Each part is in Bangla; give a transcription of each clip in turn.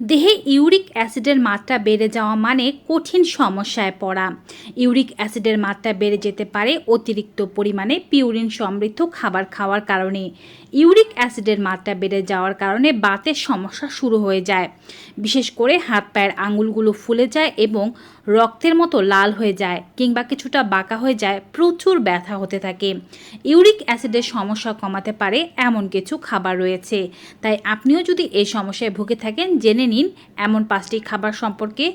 দেহে ইউরিক অ্যাসিডের মাত্রা বেড়ে যাওয়া মানে কঠিন সমস্যায় পড়া। ইউরিক অ্যাসিডের মাত্রা বেড়ে যেতে পারে অতিরিক্ত পরিমাণে পিউরিন সমৃদ্ধ খাবার খাওয়ার কারণে। ইউরিক অ্যাসিডের মাত্রা বেড়ে যাওয়ার কারণে বাতের সমস্যা শুরু হয়ে যায়। বিশেষ করে হাত পায়ের আঙুলগুলো ফুলে যায় এবং রক্তের মতো লাল হয়ে যায় কিংবা কিছুটা বাঁকা হয়ে যায় প্রচুর ব্যথা হতে থাকে। ইউরিক অ্যাসিডের সমস্যা কমাতে পারে এমন কিছু খাবার রয়েছে। তাই আপনিও যদি এই সমস্যায় ভুগে থাকেন, জেনে নিন এমন পাঁচটি খাবার সম্পর্কে,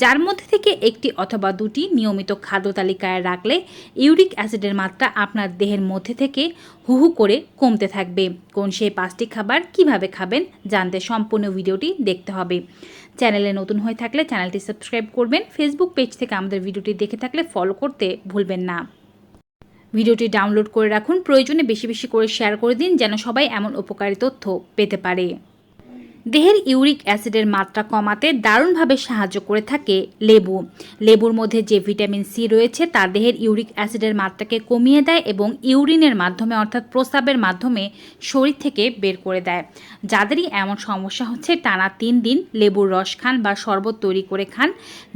যার মধ্যে থেকে একটি অথবা দুটি নিয়মিত খাদ্য তালিকায় রাখলে ইউরিক অ্যাসিডের মাত্রা আপনার দেহের মধ্যে থেকে হু হু করে কমতে থাকবে। কোন সেই পাঁচটি খাবার কীভাবে খাবেন জানতে সম্পূর্ণ ভিডিওটি দেখতে হবে। চ্যানেলে নতুন হয়ে থাকলে চ্যানেলটি সাবস্ক্রাইব করবেন। ফেসবুক পেজ থেকে আমাদের ভিডিওটি দেখে থাকলে ফলো করতে ভুলবেন না। ভিডিওটি ডাউনলোড করে রাখুন। প্রয়োজনে বেশি বেশি করে শেয়ার করে দিন, যেন সবাই এমন উপকারী তথ্য পেতে পারে। দেহের ইউরিক অ্যাসিডের মাত্রা কমাতে দারুণভাবে সাহায্য করে থাকে লেবু। লেবুর মধ্যে যে ভিটামিন সি রয়েছে, তা দেহের ইউরিক অ্যাসিডের মাত্রাকে কমিয়ে দেয় এবং ইউরিনের মাধ্যমে, অর্থাৎ প্রস্রাবের মাধ্যমে শরীর থেকে বের করে দেয়। যাদেরই এমন সমস্যা হচ্ছে টানা তিন দিন লেবুর রস খান বা শরবত তৈরি করে খান।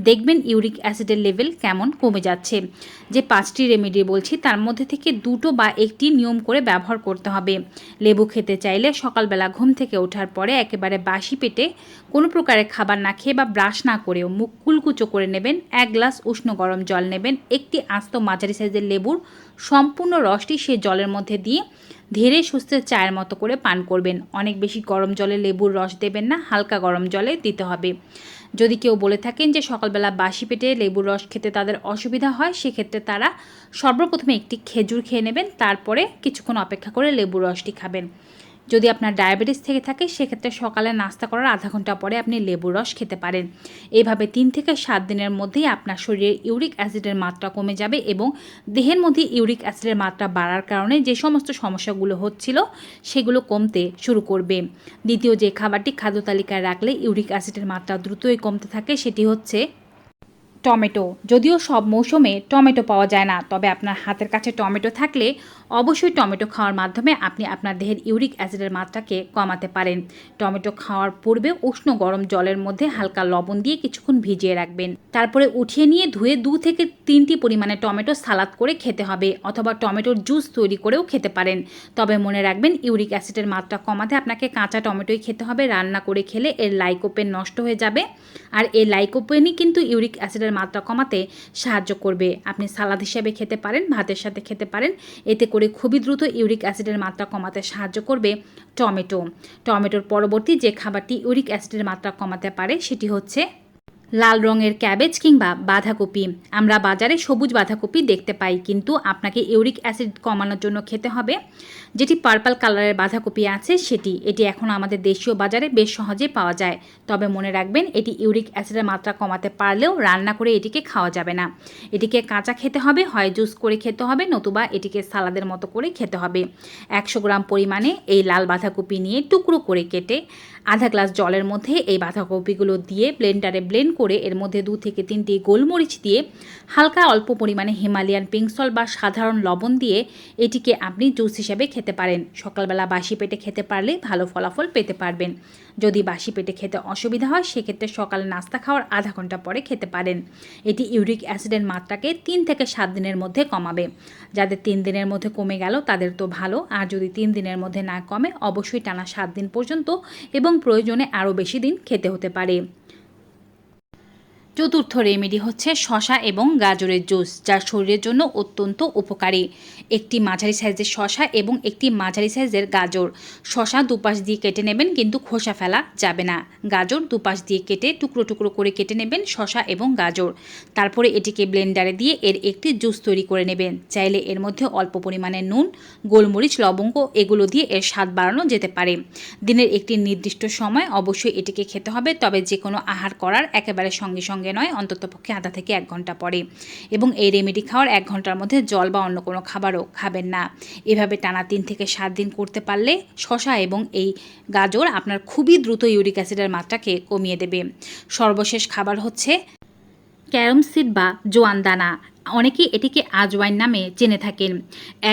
দেখবেন ইউরিক অ্যাসিডের লেভেল কেমন কমে যাচ্ছে। যে পাঁচটি রেমেডি বলছি, তার মধ্যে থেকে দুটো বা একটি নিয়ম করে ব্যবহার করতে হবে। লেবু খেতে চাইলে সকালবেলা ঘুম থেকে ওঠার পরে একেবারে বাসি পেটে কোনো প্রকারের খাবার না খেয়ে বা ব্রাশ না করেও মুখ কুলকুচো করে নেবেন, এক গ্লাস উষ্ণ গরম জল নেবেন, একটি আস্ত মাঝারি সাইজের লেবুর সম্পূর্ণ রসটি সে জলের মধ্যে দিয়ে ধীরে সুস্থে চায়ের মতো করে পান করবেন। অনেক বেশি গরম জলে লেবুর রস দেবেন না, হালকা গরম জলে দিতে হবে। যদি কেউ বলে থাকেন যে সকালবেলা বাসি পেটে লেবুর রস খেতে তাদের অসুবিধা হয়, সেক্ষেত্রে তারা সর্বপ্রথমে একটি খেজুর খেয়ে নেবেন, তারপরে কিছুক্ষণ অপেক্ষা করে লেবুর রসটি খাবেন। যদি আপনার ডায়াবেটিস থেকে থাকে, সেক্ষেত্রে সকালে নাস্তা করার আধা ঘণ্টা পরে আপনি লেবুর রস খেতে পারেন। এইভাবে তিন থেকে সাত দিনের মধ্যেই আপনার শরীরে ইউরিক অ্যাসিডের মাত্রা কমে যাবে এবং দেহের মধ্যে ইউরিক অ্যাসিডের মাত্রা বাড়ার কারণে যে সমস্ত সমস্যাগুলো হচ্ছিল, সেগুলো কমতে শুরু করবে। দ্বিতীয় যে খাবারটি খাদ্য তালিকায় রাখলে ইউরিক অ্যাসিডের মাত্রা দ্রুতই কমতে থাকে, সেটি হচ্ছে টমেটো। যদিও সব মৌসুমে টমেটো পাওয়া যায় না, তবে আপনার হাতের কাছে টমেটো থাকলে অবশ্যই টমেটো খাওয়ার মাধ্যমে আপনি আপনার দেহের ইউরিক অ্যাসিডের মাত্রাকে কমাতে পারেন। টমেটো খাওয়ার পূর্বে উষ্ণ গরম জলের মধ্যে হালকা লবণ দিয়ে কিছুক্ষণ ভিজিয়ে রাখবেন। তারপরে উঠিয়ে নিয়ে ধুয়ে দু থেকে তিনটি পরিমাণে টমেটো সালাদ করে খেতে হবে অথবা টমেটোর জুস তৈরি করেও খেতে পারেন। তবে মনে রাখবেন, ইউরিক অ্যাসিডের মাত্রা কমাতে আপনাকে কাঁচা টমেটোই খেতে হবে। রান্না করে খেলে এর লাইকোপেন নষ্ট হয়ে যাবে। আর এই লাইকোপেনই কিন্তু ইউরিক অ্যাসিডের মাত্রা কমাতে সাহায্য করবে। আপনি সালাদ হিসেবে খেতে পারেন, ভাতের সাথে খেতে পারেন। এতে করে খুবই দ্রুত ইউরিক অ্যাসিডের মাত্রা কমাতে সাহায্য করবে টমেটো। টমেটোর পরবর্তী যে খাবারটি ইউরিক অ্যাসিডের মাত্রা কমাতে পারে, সেটি হচ্ছে লাল রঙের ক্যাবেজ কিংবা বাঁধাকপি। আমরা বাজারে সবুজ বাঁধাকপি দেখতে পাই, কিন্তু আপনাকে ইউরিক অ্যাসিড কমানোর জন্য খেতে হবে। যেটি পার্পল কালারের বাঁধাকপি আছে, সেটি। এটি এখন আমাদের দেশীয় বাজারে বেশ সহজে পাওয়া যায়। তবে মনে রাখবেন, এটি ইউরিক অ্যাসিডের মাত্রা কমাতে পারলেও রান্না করে এটিকে খাওয়া যাবে না। এটিকে কাঁচা খেতে হবে, হয় জুস করে খেতে হবে, নতুবা এটিকে সালাদের মতো করে খেতে হবে। একশো গ্রাম পরিমাণে এই লাল বাঁধাকপি নিয়ে টুকরো করে কেটে আধা গ্লাস জলের মধ্যে এই বাঁধাকপিগুলো দিয়ে ব্লেন্ডারে ব্লেন্ড করে এর মধ্যে দু থেকে তিনটি গোলমরিচ দিয়ে হালকা অল্প পরিমাণে হিমালয়ান পিঙ্ক সল বা সাধারণ লবণ দিয়ে এটিকে আপনি জুস হিসেবে খেতে পারেন। সকালবেলা বাসি পেটে খেতে পারলে ভালো ফলাফল পেতে পারবেন। যদি বাসি পেটে খেতে অসুবিধা হয়, সেক্ষেত্রে সকালে নাস্তা খাওয়ার আধা ঘণ্টা পরে খেতে পারেন। এটি ইউরিক অ্যাসিডের মাত্রাকে তিন থেকে সাত দিনের মধ্যে কমাবে। যাদের তিন দিনের মধ্যে কমে গেল, তাদের তো ভালো। আর যদি তিন দিনের মধ্যে না কমে, অবশ্যই টানা সাত দিন পর্যন্ত এবং প্রয়োজনে আরও বেশি দিন খেতে হতে পারে। চতুর্থ রেমেডি হচ্ছে শশা এবং গাজরের জুস, যা শরীরের জন্য অত্যন্ত উপকারী। একটি মাঝারি সাইজের শশা এবং একটি মাঝারি সাইজের গাজর। শশা দুপাশ দিয়ে কেটে নেবেন, কিন্তু খোসা ফেলা যাবে না। গাজর দুপাশ দিয়ে কেটে টুকরো টুকরো করে কেটে নেবেন শশা এবং গাজর। তারপরে এটিকে ব্লেন্ডারে দিয়ে এর একটি জুস তৈরি করে নেবেন। চাইলে এর মধ্যে অল্প পরিমাণে নুন, গোলমরিচ, লবঙ্গ, এগুলো দিয়ে এর স্বাদ বাড়ানো যেতে পারে। দিনের একটি নির্দিষ্ট সময় অবশ্যই এটিকে খেতে হবে, তবে যে কোনো আহার করার একেবারে সঙ্গে সঙ্গে সঙ্গে নয় অন্ততপক্ষে আধা থেকে এক ঘণ্টা পরে। এবং এই রেমেডি খাওয়ার এক ঘণ্টার মধ্যে জল বা অন্য কোনো খাবারও খাবেন না। এভাবে টানা তিন থেকে সাত দিন করতে পারলে শশা এবং এই গাজর আপনার খুবই দ্রুত ইউরিক অ্যাসিডের মাত্রাকে কমিয়ে দেবে। সর্বশেষ খাবার হচ্ছে ক্যারম সিড বা জোয়ান দানা। অনেকেই এটিকে আজওয়াইন নামে জেনে থাকেন।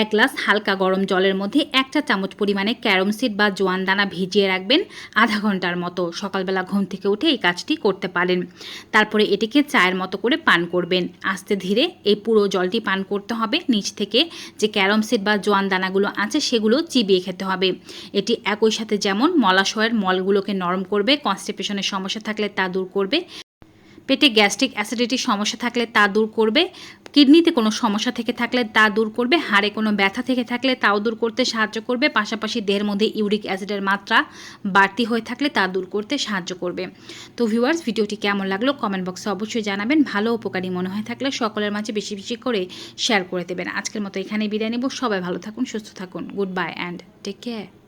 এক গ্লাস হালকা গরম জলের মধ্যে এক চা চামচ পরিমাণে ক্যারম সিড বা জোয়ান দানা ভিজিয়ে রাখবেন আধা ঘণ্টার মতো। সকালবেলা ঘুম থেকে উঠে এই কাজটি করতে পারেন। তারপরে এটিকে চায়ের মতো করে পান করবেন। আস্তে ধীরে এই পুরো জলটি পান করতে হবে নিচ থেকে। যে ক্যারম সিড বা জোয়ান দানাগুলো আছে সেগুলো চিবিয়ে খেতে হবে। এটি একই সাথে যেমন মলাশয়ের মলগুলোকে নরম করবে, কনস্টিপেশনের সমস্যা থাকলে তা দূর করবে। পেটে গ্যাস্ট্রিক অ্যাসিডিটির সমস্যা থাকলে তা দূর করবে, কিডনিতে কোনো সমস্যা থেকে থাকলে তা দূর করবে, হাড়ে কোনো ব্যথা থেকে থাকলে তাও দূর করতে সাহায্য করবে, পাশাপাশি দেহের মধ্যে ইউরিক অ্যাসিডের মাত্রা বাড়তি হয়ে থাকলে তা দূর করতে সাহায্য করবে। তো ভিউয়ার্স, ভিডিওটি কেমন লাগল কমেন্ট বক্সে অবশ্যই জানাবেন। ভালো উপকারী মনে হয় থাকলে সকলের মাঝে বেশি বেশি করে শেয়ার করে দেবেন। আজকের মতো এখানেই বিদায় নেব। সবাই ভালো থাকুন, সুস্থ থাকুন। Good bye and take care.